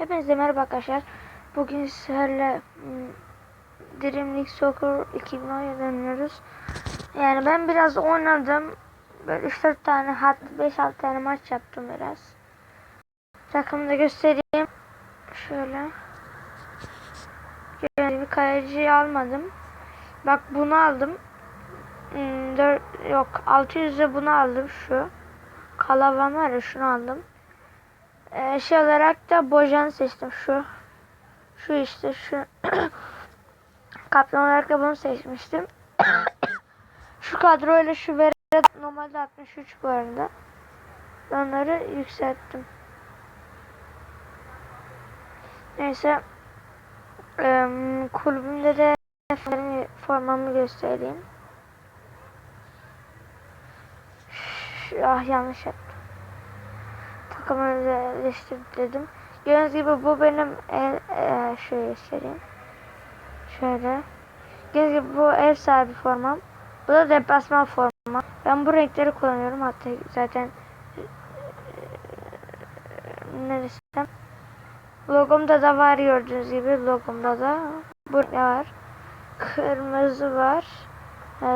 Hepinize merhaba arkadaşlar. Bugün sizlerle hmm, Dream League Soccer 2010'ya dönüyoruz. Yani ben biraz oynadım. Böyle 3-4 tane hatta 5-6 tane maç yaptım biraz. Takımı da göstereyim. Şöyle. Yani bir kaleciyi almadım. Bak bunu aldım. Hmm, dört, yok 600'e bunu aldım şu. Kalaban var ya şunu aldım. Ee, şey olarak da Bojan'ı seçtim şu. Şu işte şu. Kaptan olarak da bunu seçmiştim. şu kadroyla şu vere normalde 63 bu arada. Onları yükselttim. Neyse. Ee, kulübümde de formamı göstereyim. Ş- Ah yanlış yaptım takımı özelleştirdim. Gördüğünüz gibi bu benim el, e, şöyle göstereyim. Şöyle. Gördüğünüz gibi bu ev sahibi formam. Bu da deplasman formam. Ben bu renkleri kullanıyorum. Hatta zaten ne desem. Logomda da var gördüğünüz gibi. Logomda da bu var. Kırmızı var. E,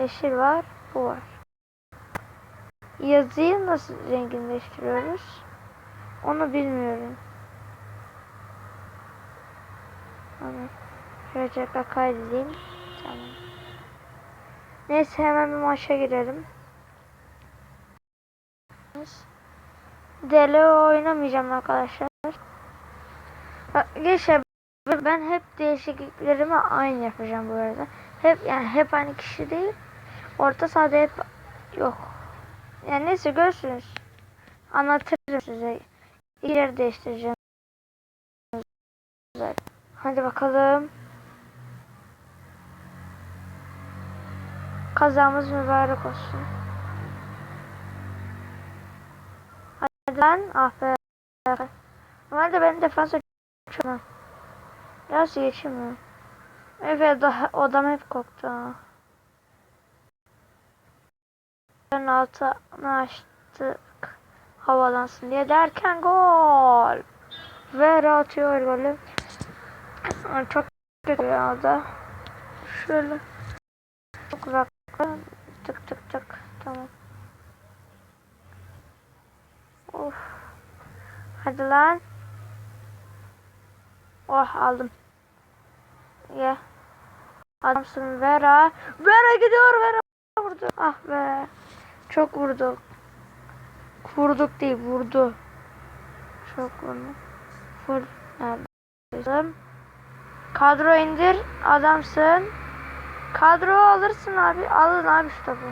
yeşil var. Bu var. Yazıyı nasıl zenginleştiriyoruz? Onu bilmiyorum. Tamam. Şöyle tekrar kaydedeyim. Tamam. Neyse hemen bir maça girelim. Delo oynamayacağım arkadaşlar. Geçe ben hep değişikliklerimi aynı yapacağım bu arada. Hep yani hep aynı kişi değil. Orta sahada hep yok. Yani neyse görürsünüz. Anlatırım size. İleri değiştireceğim. Hadi bakalım. Kazamız mübarek olsun. Hadi lan. Ah. Normalde ben defansa çok Biraz geçemiyorum. Evet daha odam hep koktu. Ön altını açtık havalansın diye derken gol. Ve atıyor golü. Çok kötü ya da. Şöyle. Çok uzakta. Tık tık tık. Tamam. Of. Hadi lan. Oh aldım. Ye. Adamsın Vera. Vera gidiyor Vera vurdu. Ah be. Çok vurdu. Vurduk değil vurdu. Çok vurdu. Vur. Neredeyse. Kadro indir. Adamsın. Kadro alırsın abi. Alın abi şu topu.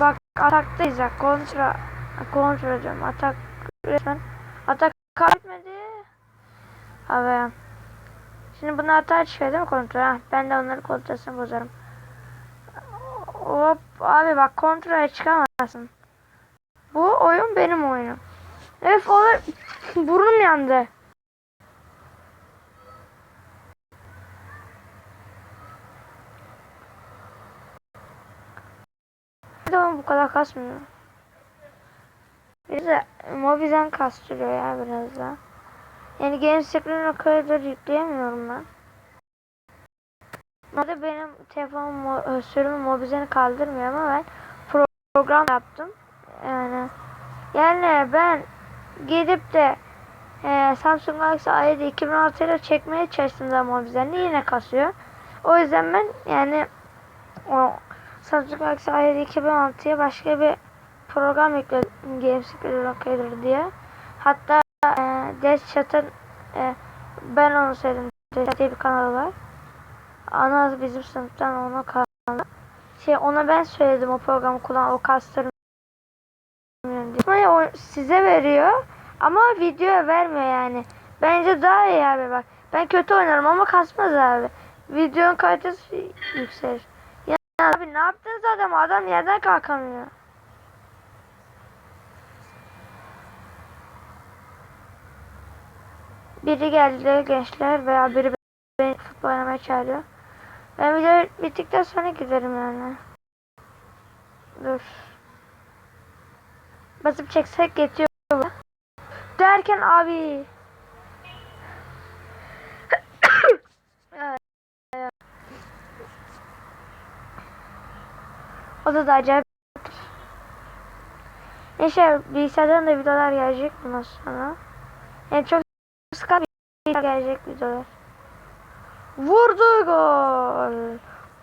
Bak ataktayız bak. Kontra. Kontra diyorum. Atak resmen. Atak kaybetmedi. Abi. Şimdi bunu hata çıkıyor değil mi kontra? Ha, Ben de onların kontrasını bozarım. Hop abi bak kontraya çıkamazsın. Bu oyun benim oyunum. Öf olur. Burnum yandı. Oğlum bu kadar kasmıyor. Bize Mobizen kastırıyor ya biraz da. Yani Game Screen o kadar yükleyemiyorum ben. Normalde benim telefonum mo- sürümü Mobizen'i kaldırmıyor ama ben pro- program yaptım. Yani yani ben gidip de e, Samsung Galaxy A7 2006 ile çekmeye çalıştım da Mobizen'i yine kasıyor. O yüzden ben yani o Samsung Galaxy A7 2006'ya başka bir program yükledim Game Screen Locator diye. Hatta e, Death Chat'ın e, ben onu söyledim. Death bir kanal var. Ana bizim sınıftan ona kaldı. Şey ona ben söyledim o programı kullan o kaslarım diye. O size veriyor ama videoya vermiyor yani. Bence daha iyi abi bak. Ben kötü oynarım ama kasmaz abi. Videonun kalitesi yükselir. Ya abi ne yaptınız adam? Adam yerden kalkamıyor. Biri geldi gençler veya biri beni futbol oynamaya çağırıyor. Ben video bittikten sonra giderim yani. Dur. Basıp çeksek yetiyor. Derken abi. o da da acayip. Neyse bilgisayardan da videolar gelecek bundan sonra. Yani çok sıkı bir gelecek videolar. Vurdu gol.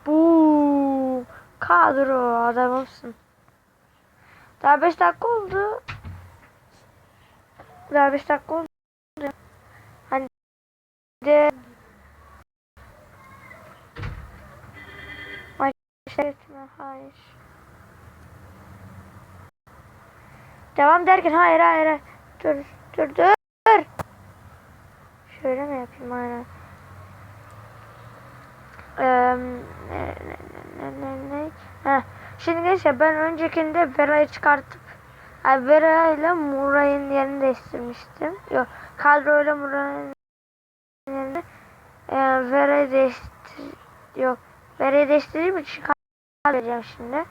Bu kadro adamımsın. Daha 5 dakika oldu. Daha 5 dakika oldu. Hani de maçta gitme. Hayır. Devam derken hayır. hayır. Dur dur dur. Şöyle mi yapayım aynen. Ne, ne, ne, ne, ne. Şimdi gençler ben öncekinde Vera'yı çıkartıp yani Vera ile Muray'ın yerini değiştirmiştim. Yok kadro ile Muray'ın yerini e, Vera'yı değiştir yok Vera'yı değiştirdiğim için kadro vereceğim şimdi.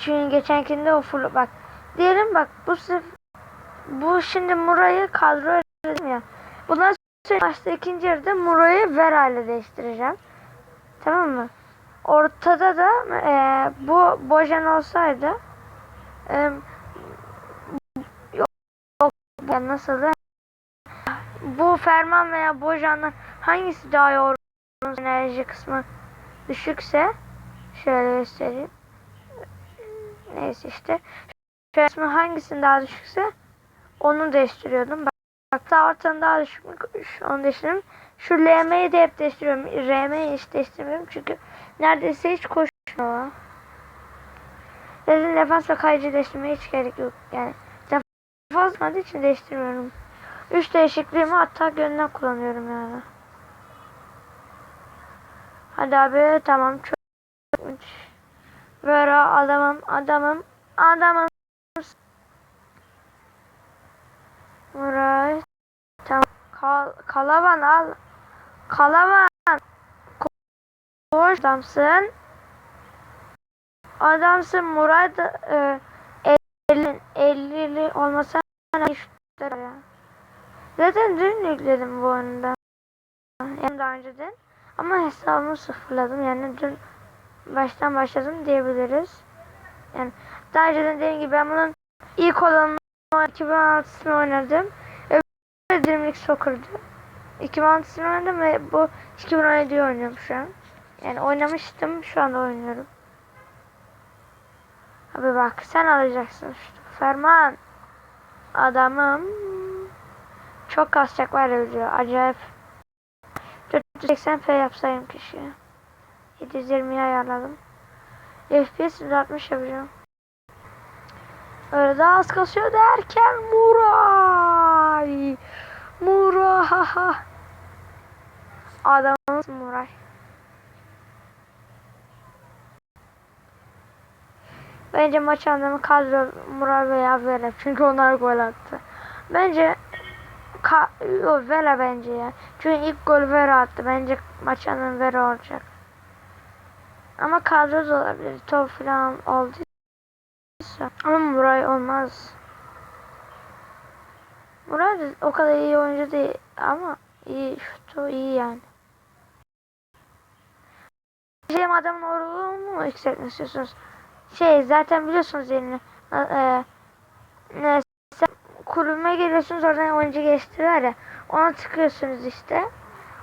Çünkü geçenkinde o full bak diyelim bak bu sef bu şimdi Muray'ı kadro ya. Bundan sonra maçta ikinci yarıda Muray'ı Vera ile değiştireceğim. Tamam mı? Ortada da e, bu Bojan olsaydı e, yok, yok ya nasıl da bu Ferman veya Bojan'dan hangisi daha yorgun enerji kısmı düşükse şöyle göstereyim. Neyse işte. Şöyle kısmı hangisinin daha düşükse onu değiştiriyordum. Bak, daha ortanın daha düşükmüş onu değiştiriyorum. Şu LM'yi de hep değiştiriyorum. RM'yi hiç değiştirmiyorum çünkü neredeyse hiç koşmuyor. Zaten defans ve kaleci değiştirmeye hiç gerek yok. Yani defans olmadığı için değiştirmiyorum. Üç değişikliğimi hatta yönden kullanıyorum yani. Hadi abi tamam çok Vera adamım adamım adamım Muray tamam Kal Kalaban al Kalaban Koş adamsın Adamsın Murat e, 50 50'li olmasa ya. Zaten dün yükledim bu oyunda. Yani daha önceden. Ama hesabımı sıfırladım. Yani dün baştan başladım diyebiliriz. Yani daha önceden dediğim gibi ben bunun ilk olanını 2016'sını oynadım. Öbürü Dreamlik Soccer'dı. 2016'sını oynadım ve bu 2017'yi oynuyorum şu an. Yani oynamıştım. Şu anda oynuyorum. Abi bak sen alacaksın şu Ferman. Adamım. Çok kasacak var video. Acayip. 480p yapsayım kişi. 720'yi ayarladım. FPS 160 yapacağım. Öyle daha az kasıyor derken Muray. Muray. Adamımız Muray. Bence maç anlamı kadro Muray veya Vela. Çünkü onlar gol attı. Bence Ka Yo, Vela bence ya. Çünkü ilk gol Vera attı. Bence maç anlamı Vera olacak. Ama kadro da olabilir. Top falan olduysa. Ama Muray olmaz. Muray da o kadar iyi oyuncu değil. Ama iyi. Şutu iyi yani. Şey adamın oruğunu mu yükseltmek istiyorsunuz? Şey zaten biliyorsunuz yerini. Ee, ne kulübüme geliyorsunuz oradan oyuncu geliştirir ya. Ona tıklıyorsunuz işte.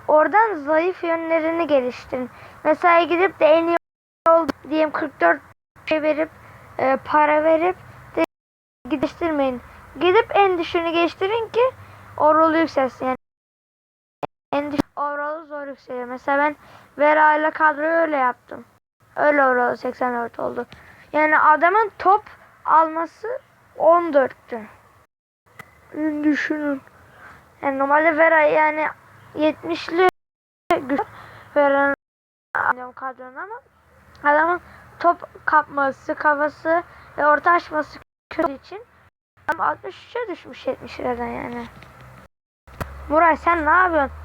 Oradan zayıf yönlerini geliştirin. Mesela gidip de en iyi oldu diyeyim 44 şey verip e, para verip de geliştirmeyin. Gidip en düşüğünü geliştirin ki o rolü yükselsin. Yani en düşük o rolü zor yükseliyor. Mesela ben Vera ile kadroyu öyle yaptım. Öyle o rolü 84 oldu. Yani adamın top alması 14'tü. Düşünün. Yani normalde Vera yani 70'li güç Vera'nın kadronun ama adamın top kapması, kafası ve orta açması kötü için adam 63'e düşmüş 70'lerden yani. Muray sen ne yapıyorsun?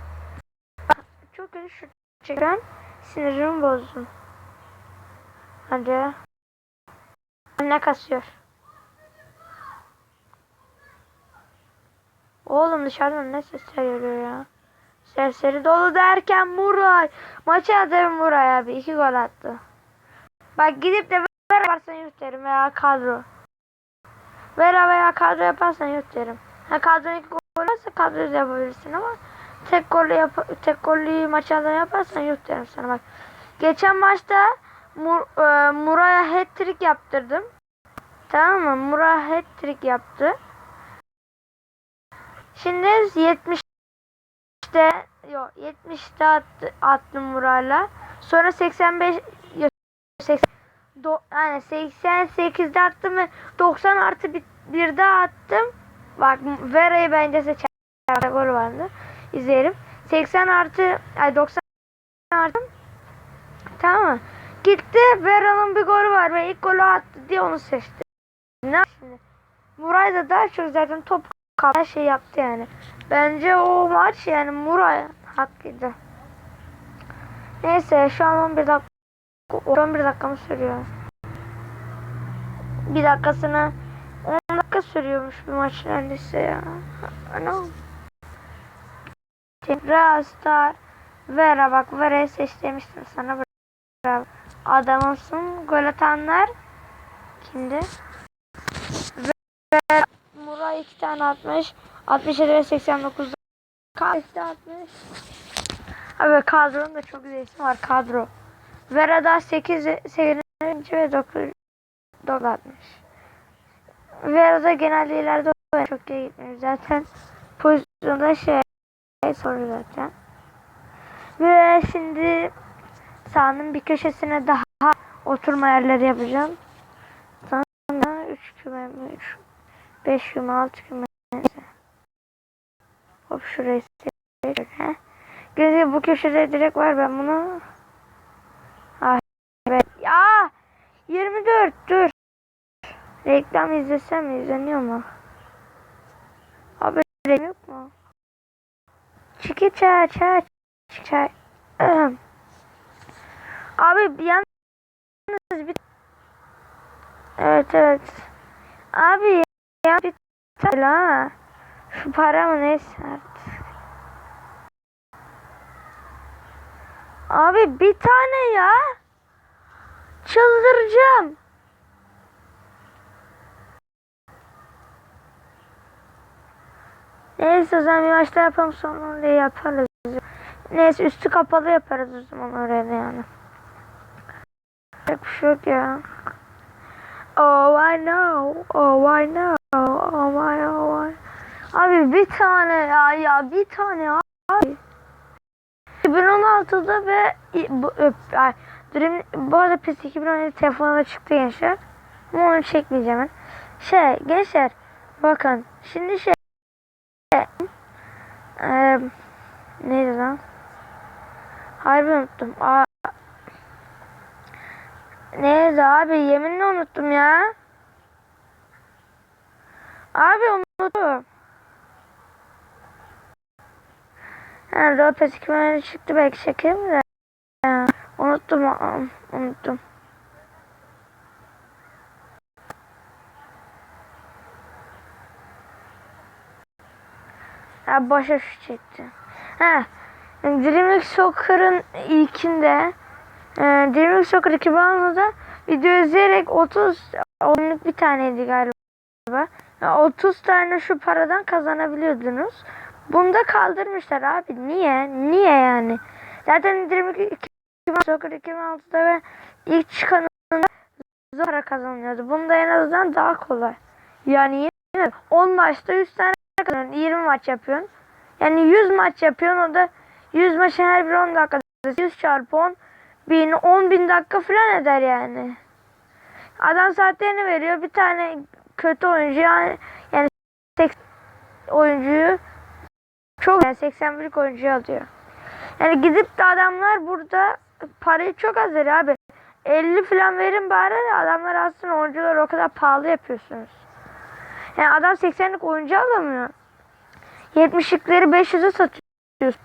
Çok kötü şut çeken sinirimi bozdun. Hadi. Ne kasıyor? Oğlum dışarıdan ne sesler geliyor ya? Sesleri dolu derken Muray. Maçı atarım Muray abi. iki gol attı. Bak gidip de derim veya kadro. Vera veya kadro yaparsan yok derim. Ha kadro ilk gol varsa kadro yapabilirsin ama tek gollü yap tek gollü maçlardan yaparsan yok derim sana bak. Geçen maçta Mur, e, Muray'a hat-trick yaptırdım. Tamam mı? Muray hat-trick yaptı. Şimdi 70'te yok 70'te attı, attım Muray'la. Sonra 85 yok, 80, do, yani 88'de attım ve 90 artı bir, bir daha attım. Bak Vera'yı bence seçer. Gol vardı. İzleyelim. 80 artı ay 90 artı Tamam mı? Gitti Vera'nın bir golü var ve ilk golü attı diye onu seçti. Ne şimdi? Muray da daha çok zaten top kapma şey yaptı yani. Bence o maç yani Muray hakkıydı. Neyse şu an 11 dakika 11 dakika mı sürüyor? Bir dakikasına 10 dakika sürüyormuş bir maç neredeyse ya. Ana. Tekrar Star Vera bak Vera'yı seç demiştim sana. Bravo. Adamımsın. Gol atanlar kimdi? Vera Muray iki tane atmış. 67 ve 89'da. Kaçta atmış? Abi kadronun da çok güzel ismi var kadro. Vera'da 8, 8. ve 9, 9 atmış. Vera'da genelde ileride oynuyor. Çok iyi gitmiyor. Zaten pozisyonda şey soru zaten. Ve şimdi sahanın bir köşesine daha oturma yerleri yapacağım. Sonra 3 küme mi? 3, 5 küme, 6 küme. Hop şurayı seçelim. Gözü bu köşede direkt var ben bunu. Evet. Ya 24 dur. Reklam izlesem izleniyor mu? Reklam yok mu? Çiki çay çay çay. Abi yalnız bir Evet evet. Abi ya bir tane ha. Şu para mı neyse artık. Abi bir tane ya. Çıldıracağım. Neyse o zaman bir maçta yapalım sonra oraya yaparız. Neyse üstü kapalı yaparız o zaman oraya yani. Yapacak bir şey yok ya. Oh I know. Oh I know. Oh I know. Abi bir tane ya ya bir tane abi. 2016'da ve Dream, bu arada PES 2017 telefonuna çıktı gençler. Ama onu çekmeyeceğim ben. Şey gençler bakın şimdi şey e, neydi lan? Harbi unuttum. Aa, neydi abi yeminle unuttum ya. Abi unuttum. Ha, Lopez 2017 çıktı belki çekerim de. Unuttum, aa, unuttum. Ha boşa şu çekti. Ha, Dream League Soccer'ın ilkinde e, Dream League Soccer 2016'da video izleyerek 30 oyunluk bir taneydi galiba. Yani 30 tane şu paradan kazanabiliyordunuz. Bunu da kaldırmışlar abi. Niye? Niye yani? Zaten Dream League 2016 Soccer 2016'da ve ilk çıkanında zor kazanıyordu. Bunda en azından daha kolay. Yani yine 10 maçta 100 tane kazanıyorsun. 20 maç yapıyorsun. Yani 100 maç yapıyorsun. O da 100 maçın her biri 10 dakikada. 100 çarpı 10 bin, 10 bin dakika falan eder yani. Adam saatlerini veriyor. Bir tane kötü oyuncu yani, yani 80 oyuncuyu çok yani 81 oyuncu alıyor. Yani gidip de adamlar burada parayı çok az veriyor abi. 50 falan verin bari de adamlar aslında oyuncuları o kadar pahalı yapıyorsunuz. Yani adam 80'lik oyuncu alamıyor. 70'likleri 500'e satıyorsun.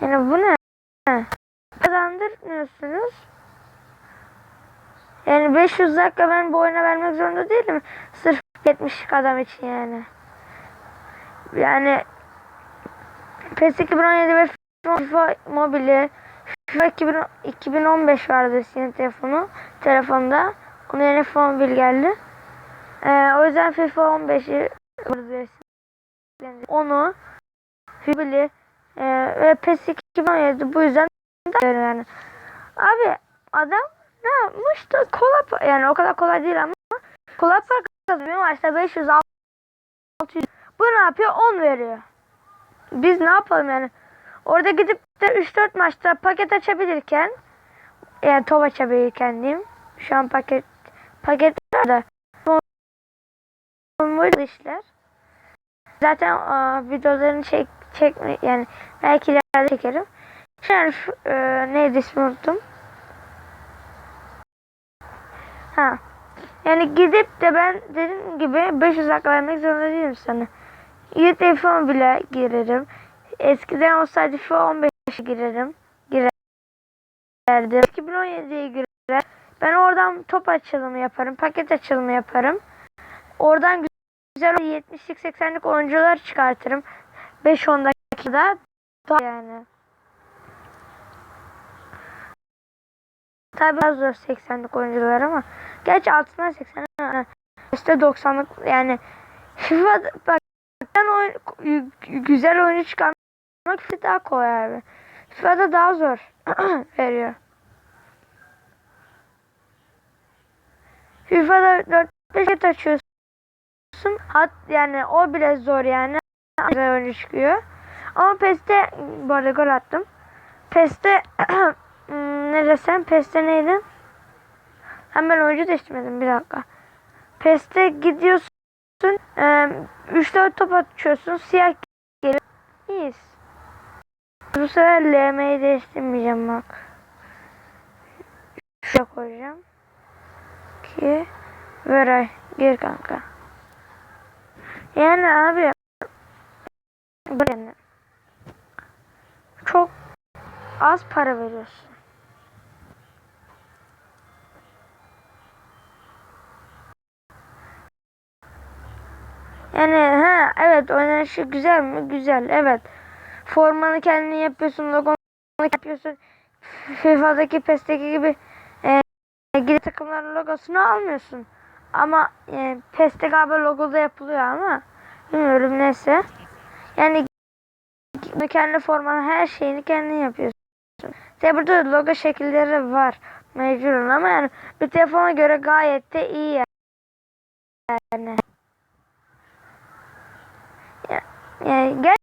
Yani bu ne? Kazandırmıyorsunuz. Yani 500 dakika ben bu oyuna vermek zorunda değilim. Sırf 70'lik adam için yani. Yani PES 2017 ve FIFA mobili FIFA 2000 2015 vardı senin telefonu. Telefonda. Onun yerine FIFA 11 geldi. Ee, o yüzden FIFA 15'i onu Hübili e, ve PES 2017 bu yüzden yani. Abi adam ne yapmış da kolay pa- yani o kadar kolay değil ama kolay para kazanıyor maçta 500 600 bu ne yapıyor 10 veriyor. Biz ne yapalım yani orada gidip de 3-4 maçta paket açabilirken yani top açabilirken diyeyim şu an paket paketler de bu işler zaten aa, videolarını çek çekme yani belki ileride çekerim. Şimdi şu, e, neydi ismi unuttum. Ha. Yani gidip de ben dediğim gibi 500 dakika vermek zorunda değilim sana. De FIFA bile girerim. Eskiden olsaydı FIFA 15'e girerim. Girerdim. 2017'ye girer. Ben oradan top açılımı yaparım. Paket açılımı yaparım. Oradan güzel 70'lik 80'lik oyuncular çıkartırım. 5-10 dakikada yani. Tabii az zor 80'lik oyuncular ama gerçi altından 80 ha, işte 90'lık yani FIFA bak ben oyun, güzel oyuncu çıkarmak FIFA daha kolay abi. FIFA'da daha zor veriyor. FIFA'da 4-5 set açıyorsun. Hat yani o bile zor yani. Güzel oyuncu çıkıyor. Ama PES'te bu arada gol attım. PES'te hmm, ne desem PES'te neydi? Hemen oyuncu değiştirmedim bir dakika. PES'te gidiyorsun 3-4 top atıyorsun siyah geliyor. İyiyiz. Bu sefer LM'yi değiştirmeyeceğim bak. Şuraya koyacağım. Ki Veray gir kanka. Yani abi yani çok az para veriyorsun. Yani ha evet oynanışı güzel mi? Güzel evet. Formanı kendin yapıyorsun, logonu yapıyorsun. FIFA'daki PES'teki gibi e, geri takımların logosunu almıyorsun. Ama e, PES'te galiba logo da yapılıyor ama bilmiyorum neyse. Yani kendi formanı her şeyini kendin yapıyorsun. Tabi burada logo şekilleri var mecburun ama yani bir telefona göre gayet de iyi yani. Yani geç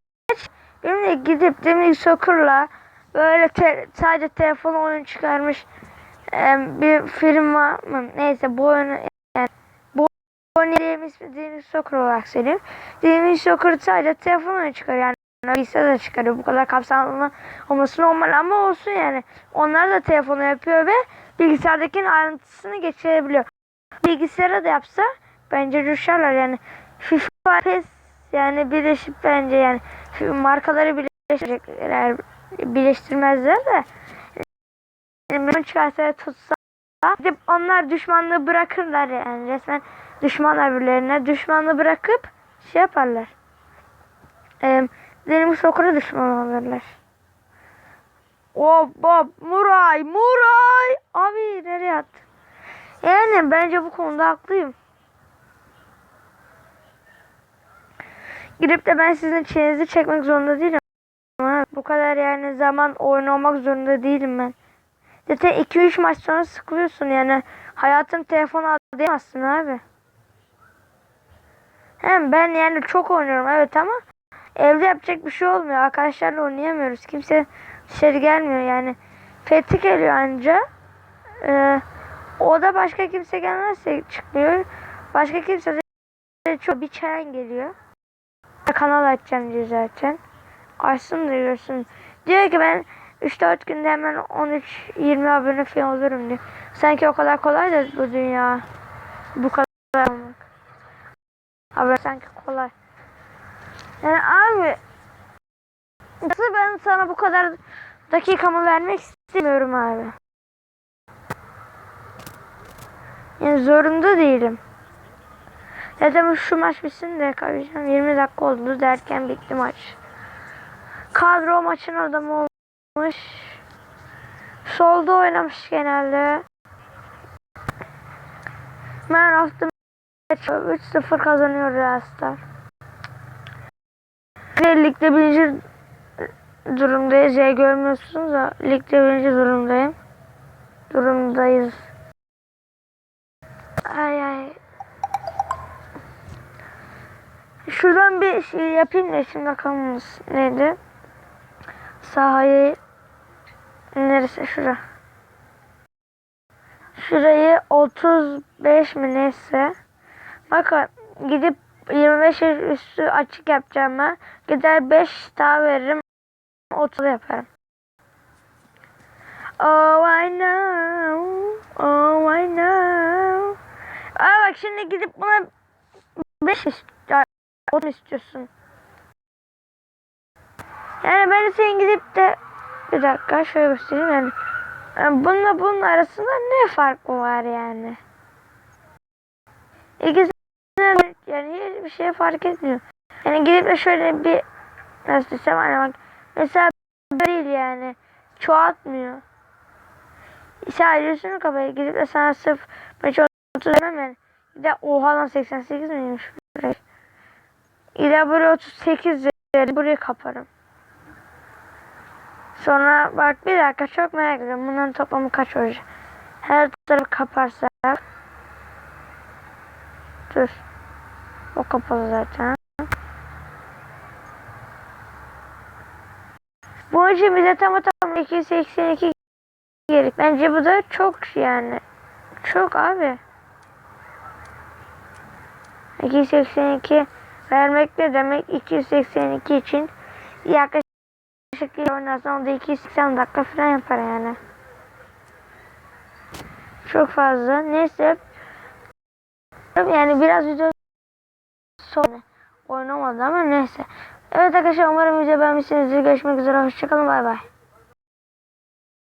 de gidip Demir Soccer'la böyle te, sadece telefon oyun çıkarmış e, bir firma mı neyse bu oyunu yani bu oyunu ismi Demir Soccer olarak söyleyeyim. Demir Soccer sadece telefon oyunu çıkarıyor yani bilgisayar da çıkarıyor. Bu kadar kapsamlı olması normal ama olsun yani. Onlar da telefonu yapıyor ve bilgisayardakinin ayrıntısını geçirebiliyor. Bilgisayara da yapsa bence coşarlar yani. FIFA, PES yani birleşip bence yani markaları birleştirecekler birleştirmezler de yani çıkarsa tutsa gidip onlar düşmanlığı bırakırlar yani resmen düşman birbirlerine düşmanlığı bırakıp şey yaparlar. Eee benim sokura düşman olurlar. Hop hop Muray Muray abi nereye attın? Yani bence bu konuda haklıyım. Gidip de ben sizin çenenizi çekmek zorunda değilim. Ama bu kadar yani zaman oynamak zorunda değilim ben. Zaten 2-3 maç sonra sıkılıyorsun yani. Hayatın telefonu adayamazsın abi. Hem ben yani çok oynuyorum evet ama evde yapacak bir şey olmuyor. Arkadaşlarla oynayamıyoruz. Kimse dışarı gelmiyor yani. Fethi geliyor anca. Ee, o da başka kimse gelmezse çıkmıyor. Başka kimse de çok bir çayan geliyor kanal açacağım diyor zaten. Açsın da görsün. Diyor ki ben 3-4 günde hemen 13-20 abone falan olurum diyor. Sanki o kadar kolay da bu dünya. Bu kadar olmak. Abi sanki kolay. Yani abi nasıl ben sana bu kadar dakikamı vermek istemiyorum abi. Yani zorunda değilim. Zaten şu maç bitsin de kalacağım. 20 dakika oldu derken bitti maç. Kadro maçın adamı olmuş. Solda oynamış genelde. Man of the match 3-0 kazanıyor Real. Ve ligde birinci durumdayız. Ya görmüyorsunuz da ligde birinci durumdayım. Durumdayız. Ay ay. Şuradan bir şey yapayım da şimdi bakalım neydi? Sahayı neresi şura? Şurayı 35 mi neyse. Bakın gidip 25 yaş üstü açık yapacağım ben. Gider 5 daha veririm. 30 yaparım. Oh I know. Oh I know. Aa bak şimdi gidip buna 5 istiyorsun. 30 istiyorsun. Yani ben senin gidip de bir dakika şöyle göstereyim yani. yani bununla bunun arasında ne fark var yani? İkisine yani hiçbir şey fark etmiyor. Yani gidip de şöyle bir nasıl desem hani bak mesela değil yani çoğaltmıyor. Sadece üstünü kafaya gidip de sana sırf maç 30 demem yani. Bir de oha lan 88 miymiş? De buraya 38 verir burayı kaparım. Sonra bak bir dakika çok merak ediyorum. Bunların toplamı kaç olacak? Her tarafı kaparsak. Dur. O kapalı zaten. Bu için bize tam tam 282 gerek. Bence bu da çok yani. Çok abi. 282 vermek ne demek? 282 için yaklaşık yaklaşık oynarsan o da 280 dakika falan yapar yani. Çok fazla. Neyse. Yani biraz video sonra oynamadı ama neyse. Evet arkadaşlar umarım video beğenmişsinizdir. Görüşmek üzere. Hoşçakalın. Bay bay.